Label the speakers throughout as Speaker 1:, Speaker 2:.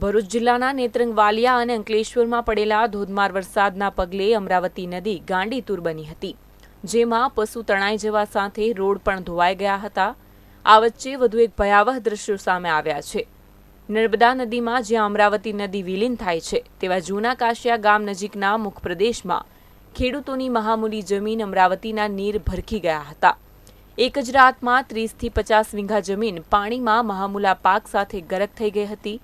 Speaker 1: ભરૂચ જિલ્લાના નેત્રંગ વાલિયા અને અંકલેશ્વરમાં પડેલા ધોધમાર વરસાદના પગલે અમરાવતી નદી ગાંડીતુર બની હતી, જેમાં પશુ તણાઈ જવા સાથે રોડ પણ ધોવાઈ ગયા હતા. આ વચ્ચે વધુ એક ભયાવહ દ્રશ્યો સામે આવ્યા છે. નર્મદા નદીમાં જ્યાં અમરાવતી નદી વિલીન થાય છે, તેવા જૂના કાશિયા ગામ નજીકના મુખ પ્રદેશમાં ખેડૂતોની મહામૂલી જમીન અમરાવતીના નીર ભરખી ગયા હતા. એક જ રાતમાં ત્રીસથી પચાસ વીઘા જમીન પાણીમાં મહામૂલા પાક સાથે ગરક થઈ ગઈ હતી.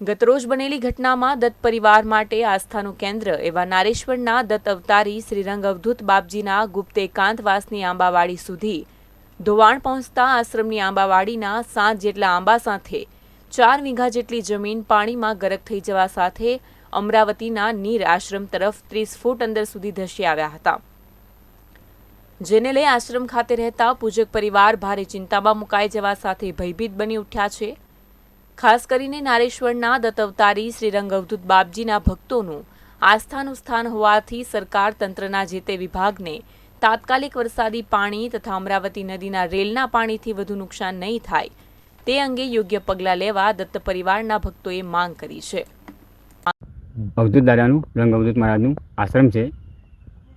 Speaker 1: ગતરોજ બનેલી ઘટનામાં દત્ત પરિવાર માટે આસ્થાનું કેન્દ્ર એવા નારેશ્વરના દત્ત અવતારી શ્રીરંગ અવધૂત બાપજીના ગુપ્ત એકાંતવાસની આંબાવાડી સુધી ધોવાણ પહોંચતા આશ્રમની આંબાવાડીના સાત જેટલા આંબા સાથે ચાર વીઘા જેટલી જમીન પાણીમાં ગરક થઈ જવા સાથે અમરાવતીના નીર આશ્રમ તરફ ત્રીસ ફૂટ અંદર સુધી ધસી આવ્યા હતા. જેને લઈ આશ્રમ ખાતે રહેતા પૂજક પરિવાર ભારે ચિંતામાં મુકાઈ જવા સાથે ભયભીત બની ઉઠ્યા છે. ખાસ કરીને નારેશ્વરના દત્તવતારી શ્રી રંગવધૂત બાપજીના ભક્તોનું આસ્થાનું સ્થાન હોવાથી સરકાર તંત્રના જે તે વિભાગને તાત્કાલિક વરસાદી પાણી તથા અમરાવતી નદીના રેલના પાણીથી વધુ નુકસાન નહીં થાય, તે અંગે યોગ્ય પગલાં લેવા દત્ત પરિવારના ભક્તોએ માંગ કરી છે.
Speaker 2: અવધૂત દાદાનું, રંગ અવધૂત મહારાજનું આશ્રમ છે.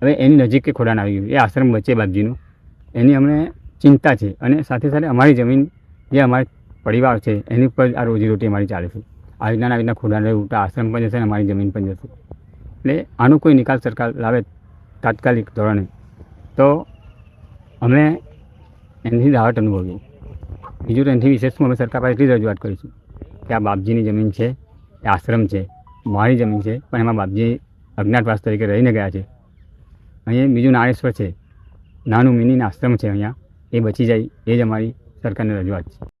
Speaker 2: હવે એની નજીક કે ખોડાણ આવી ગયું એ આશ્રમ વચ્ચે બાપજીનું. એની અમને ચિંતા છે અને સાથે સાથે અમારી જમીન જે અમારા પરિવાર છે, એની ઉપર આ રોજીરોટી અમારી ચાલે છે. આ રીતના આવી રીતના ખોડાને ઉલટા આશ્રમ પણ જશે અને અમારી જમીન પણ જશે. એટલે આનો કોઈ નિકાલ સરકાર લાવે તાત્કાલિક ધોરણે, તો અમે એનાથી રાહત અનુભવીએ. બીજું તો એનાથી વિશેષમાં અમે સરકાર પાસે એટલી રજૂઆત કરીશું કે આ બાપજીની જમીન છે, એ આશ્રમ છે, મારી જમીન છે, પણ એમાં બાપજી અજ્ઞાતવાસ તરીકે રહીને ગયા છે. અહીંયા બીજું નારેશ્વર છે, નાનું મિની આશ્રમ છે અહીંયા, એ બચી જાય, એ જ અમારી સરકારની રજૂઆત છે.